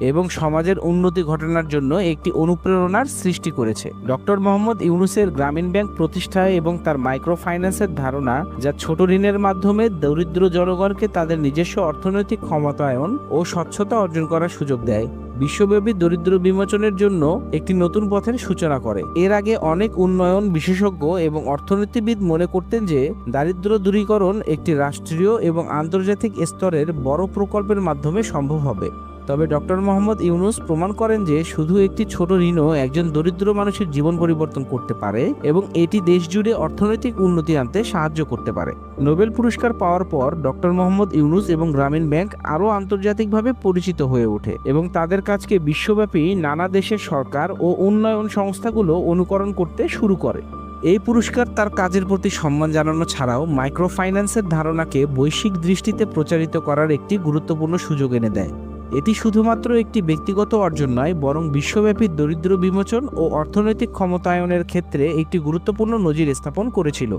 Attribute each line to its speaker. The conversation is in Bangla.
Speaker 1: এবং সমাজের উন্নতি ঘটানোর জন্য একটি অনুপ্রেরণার সৃষ্টি করেছে। ডক্টর মোহাম্মদ ইউনুসের গ্রামীণ ব্যাংক প্রতিষ্ঠায় এবং তার মাইক্রো ফাইন্যান্সের ধারণা যা ছোট ঋণের মাধ্যমে দরিদ্র জনগণকে তাদের নিজস্ব অর্থনৈতিক ক্ষমতায়ন ও স্বচ্ছতা অর্জন করার সুযোগ দেয়। বিশ্বব্যাপী দরিদ্র বিমোচনের জন্য একটি নতুন পথের সূচনা করে। এর আগে অনেক উন্নয়ন বিশেষজ্ঞ এবং অর্থনীতিবিদ মনে করতেন যে দারিদ্র দূরীকরণ একটি রাষ্ট্রীয় এবং আন্তর্জাতিক স্তরের বড় প্রকল্পের মাধ্যমে সম্ভব হবে। তবে ডক্টর মোহাম্মদ ইউনুস প্রমাণ করেন যে শুধু একটি ছোট ঋণও একজন দরিদ্র মানুষের জীবন পরিবর্তন করতে পারে এবং এটি দেশ জুড়ে অর্থনৈতিক উন্নতি আনতে সাহায্য করতে পারে। নোবেল পুরস্কার পাওয়ার পর ডক্টর মোহাম্মদ ইউনুস এবং গ্রামীণ ব্যাংক আরও আন্তর্জাতিকভাবে পরিচিত হয়ে ওঠে এবং তাদের কাজকে বিশ্বব্যাপী নানা দেশের সরকার ও উন্নয়ন সংস্থাগুলো অনুকরণ করতে শুরু করে। এই পুরস্কার তার কাজের প্রতি সম্মান জানানো ছাড়াও মাইক্রো ফাইন্যান্সের ধারণাকে বৈশ্বিক দৃষ্টিতে প্রচারিত করার একটি গুরুত্বপূর্ণ সুযোগ এনে দেয়। এটি শুধুমাত্র একটি ব্যক্তিগত অর্জন নয়, বরং বিশ্বব্যাপী দরিদ্র বিমোচন ও অর্থনৈতিক ক্ষমতায়নের ক্ষেত্রে একটি গুরুত্বপূর্ণ নজির স্থাপন করেছিল।